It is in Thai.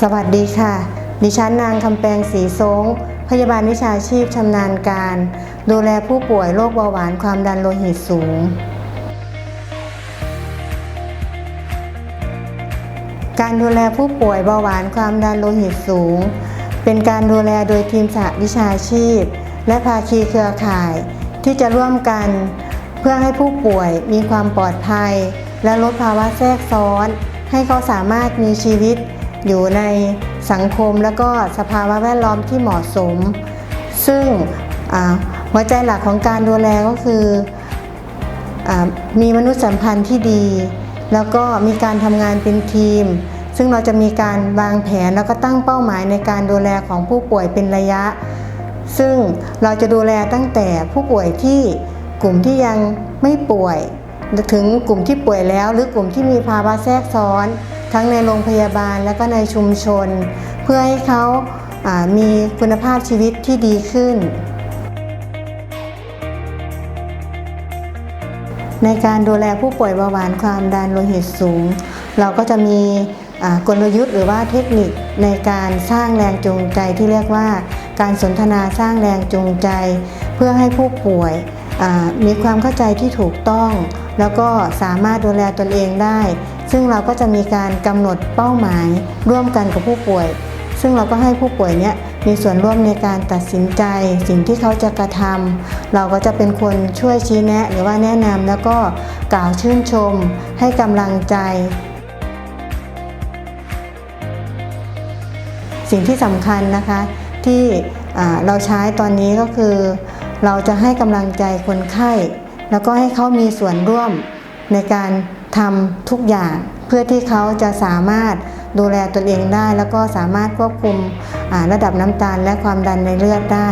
สวัสดีค่ะ ดิฉันนางคำแปงสีสงพยาบาลวิชาชีพชำนาญการ ดูแลผู้ป่วยโรคเบาหวานความดันโลหิตสูง การดูแลผู้ป่วยเบาหวานความดันโลหิตสูง เป็นการดูแลโดยทีมสหวิชาชีพ และภาคีเครือข่าย ที่จะร่วมกันเพื่อให้ผู้ป่วยมีความปลอดภัย และลดภาวะแทรกซ้อน ให้เขาสามารถมีชีวิต อยู่ในสังคมและก็สภาวะแวดล้อมที่เหมาะสม ซึ่งหัวใจหลักของการดูแลก็คืออมีมนุษยสัมพันธ์ที่ดี แล้วก็มีการทำงานเป็นทีม ซึ่งเราจะมีการวางแผนแล้วก็ตั้งเป้าหมายในการดูแลของผู้ป่วยเป็นระยะ ซึ่งเราจะดูแลตั้งแต่ผู้ป่วยที่กลุ่มที่ยังไม่ป่วย ถึงกลุ่มที่ป่วยแล้ว หรือกลุ่มที่มีภาวะแทรกซ้อน ทั้งในโรงพยาบาลและก็ในชุมชน เพื่อให้เขามีคุณภาพชีวิตที่ดีขึ้น ในการดูแลผู้ป่วยเบาหวานความดันโลหิตสูง เราก็จะมีกลยุทธ์หรือว่าเทคนิคในการสร้างแรงจูงใจที่เรียกว่า การสนทนาสร้างแรงจูงใจ เพื่อให้ผู้ป่วย มีความเข้าใจที่ถูกต้อง แล้วก็สามารถดูแลตนเองได้ ซึ่งเราก็จะมีการกำหนดเป้าหมายร่วมกันกับผู้ป่วย ซึ่งเราก็ให้ผู้ป่วยเนี้ยมีส่วนร่วมในการตัดสินใจ สิ่งที่เขาจะกระทำเราก็จะเป็นคนช่วยชี้แนะ หรือว่าแนะนำแล้วก็กล่าวชื่นชม ให้กำลังใจ สิ่งที่สำคัญนะคะที่เราใช้ตอนนี้ก็คือ เราจะให้กำลังใจคนไข้ แล้วก็ให้เขามีส่วนร่วมในการทำทุกอย่างเพื่อที่เขาจะสามารถดูแลตนเองได้ แล้วก็สามารถควบคุมระดับน้ำตาลและความดันในเลือดได้